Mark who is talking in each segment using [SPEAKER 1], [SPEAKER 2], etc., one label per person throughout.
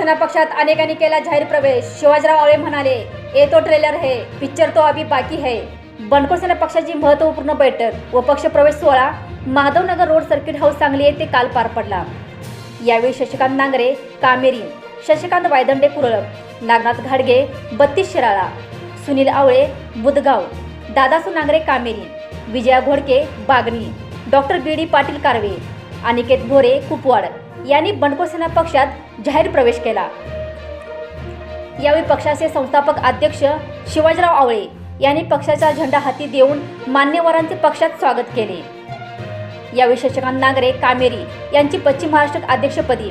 [SPEAKER 1] शिवसेना पक्षात अनेकांनी केला जाहीर प्रवेश. शिवाजीराव आवळे म्हणाले येतो ट्रेलर हे पिक्चर तो अभी बाकी है. बनकोसेना पक्षाची महत्त्वपूर्ण बैठक व पक्ष प्रवेश सोहळा Madhavnagar road circuit house Sangli येथे काल पार पडला. यावेळी शशिकांत नांगरे कामेरी शशिकांत वायदंडे कुरळप नागनाथ घाडगे बत्तीस Shirala Sunil Awale Budgaon Dadasu Nangare Kameri Vijaya Ghodke Bagani doctor B D Patil Karve Aniket Bhore Kupwad यांनी बंडखोर सेना पक्षात जाहीर प्रवेश केला. यावेळी पक्षाचे संस्थापक अध्यक्ष शिवाजीराव आवळे यांनी पक्षाचा झेंडा हाती देऊन मान्यवरांचे पक्षात स्वागत केले. यावेळी शशिकांत नागरे कामेरी यांची पश्चिम महाराष्ट्र अध्यक्षपदी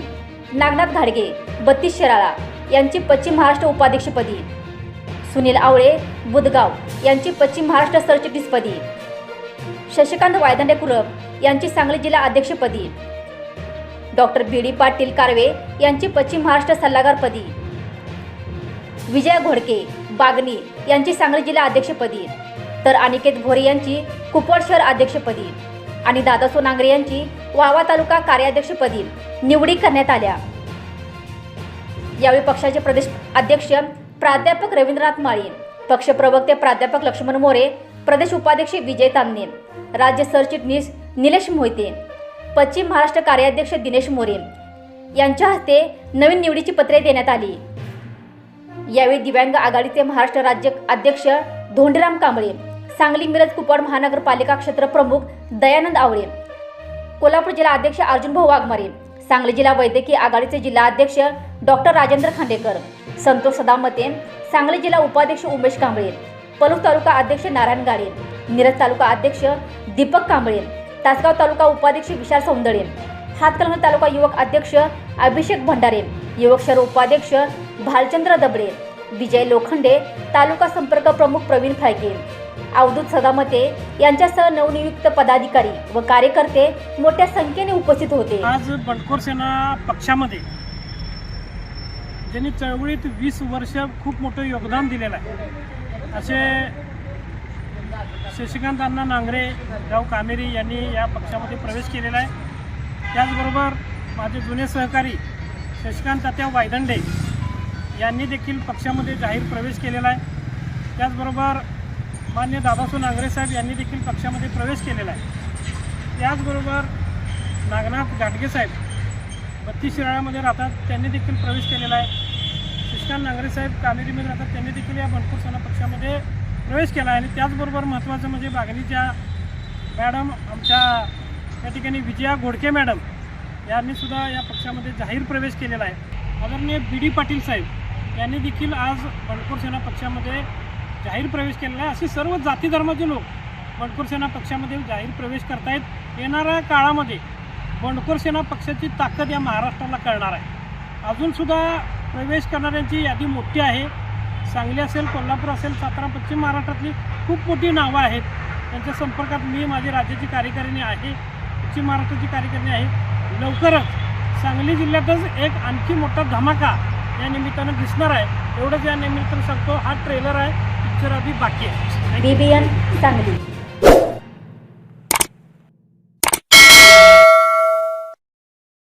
[SPEAKER 1] नागनाथ घाडगे बत्तीस शिराळा यांची पश्चिम महाराष्ट्र उपाध्यक्षपदी सुनील आवळे बुदगाव यांची पश्चिम महाराष्ट्र सरचिटणीसपदी शशिकांत वायदंडे कुलप यांची सांगली जिल्हा अध्यक्षपदी doctor B D Patil Karve यांची पश्चिम महाराष्ट्र सल्लागारपदी विजय घोडके बागनी यांची सांगली जिल्हा अध्यक्षपदी तर अनिकेत भोरे यांची कुपवाड शहर अध्यक्षपदी आणि दादा सोनांगरे यांची वावा तालुका कार्याध्यक्षपदी निवडी करण्यात आल्या. यावेळी पक्षाचे प्रदेश अध्यक्ष प्राध्यापक रवींद्रनाथ माळी पक्ष प्रवक्ते प्राध्यापक लक्ष्मण मोरे प्रदेश उपाध्यक्ष विजय तांदे राज्य सरचिटणीस निलेश मोहिते पश्चिम महाराष्ट्र कार्याध्यक्ष दिनेश मोरे यांच्या हस्ते नवीन निवडीची पत्रे देण्यात आली. यावेळी दिव्यांग आघाडीचे महाराष्ट्र राज्य अध्यक्ष धोंडीराम कांबळे सांगली मिरज कुपवाड महानगरपालिका क्षेत्र प्रमुख दयानंद आवळे कोल्हापूर जिल्हा अध्यक्ष अर्जुनभाऊ वाघमारे सांगली जिल्हा वैद्यकीय आघाडीचे जिल्हा अध्यक्ष डॉक्टर राजेंद्र खांडेकर संतोष सदामते सांगली जिल्हा उपाध्यक्ष उमेश कांबळे पलूस तालुका अध्यक्ष नारायण गाडे मिरज तालुका अध्यक्ष दीपक कांबळे तासगाव तालुका उपाध्यक्ष विशाल सौंदळे हातकलंग तालुका युवक अध्यक्ष अभिषेक भंडारे युवक शहर उपाध्यक्ष भालचंद्र दबडे विजय लोखंडे तालुका संपर्क प्रमुख प्रवीण फाळके. अवधूत सदामते यांच्यासह नवनियुक्त पदाधिकारी व कार्यकर्ते मोठ्या संख्येने उपस्थित होते.
[SPEAKER 2] आज बंडखोर सेना पक्षामध्ये ज्यांनी चळवळीत वीस वर्ष खूप मोठं योगदान दिलेलं आहे. असे शशिकांत अण्णा नांगरे राव कामेरी यांनी या पक्षामध्ये प्रवेश केलेला आहे. त्याचबरोबर माझे जुने सहकारी शशिकांत तात्या वायदंडे यांनी देखील पक्षामध्ये जाहीर प्रवेश केलेला आहे. त्याचबरोबर मान्य दादासू नांगरे साहेब यांनी देखील पक्षामध्ये प्रवेश केलेला आहे. त्याचबरोबर नागनाथ घाटगे साहेब बत्तीस शिराळ्यामध्ये राहतात त्यांनी देखील प्रवेश केलेला आहे. शशिकांत नांगरे साहेब कामेरीमध्ये राहतात त्यांनी देखील या बनपूर सेना पक्षामध्ये प्रवेश केला आहे आणि त्याचबरोबर महत्त्वाचं म्हणजे बागणीच्या मॅडम आमच्या या ठिकाणी विजया घोडके मॅडम यांनी सुद्धा या पक्षामध्ये जाहीर प्रवेश केलेला आहे. आदरणीय बी डी पाटील साहेब यांनी देखील आज बंडखोर सेना पक्षामध्ये जाहीर प्रवेश केलेला आहे. असे सर्व जाती धर्माचे लोक बंडखोर सेना पक्षामध्ये जाहीर प्रवेश करतायत. येणाऱ्या काळामध्ये बंडखोर सेना पक्षाची ताकद या महाराष्ट्राला कळणार आहे. अजूनसुद्धा प्रवेश करणाऱ्यांची यादी मोठी आहे. सांगली असेल कोल्हापूर असेल सातारा पश्चिम महाराष्ट्रातली खूप मोठी नावं आहेत. त्यांच्या संपर्कात मी माझी राज्याची कार्यकारिणी आहे पश्चिम महाराष्ट्राची कार्यकारिणी आहे. लवकरच सांगली जिल्ह्यातच एक आणखी मोठा धमाका या निमित्तानं दिसणार आहे. एवढंच या निमित्तानं सांगतो हा ट्रेलर आहे पिक्चर अभी बाकी आहे.
[SPEAKER 1] बीबीएन सांगली.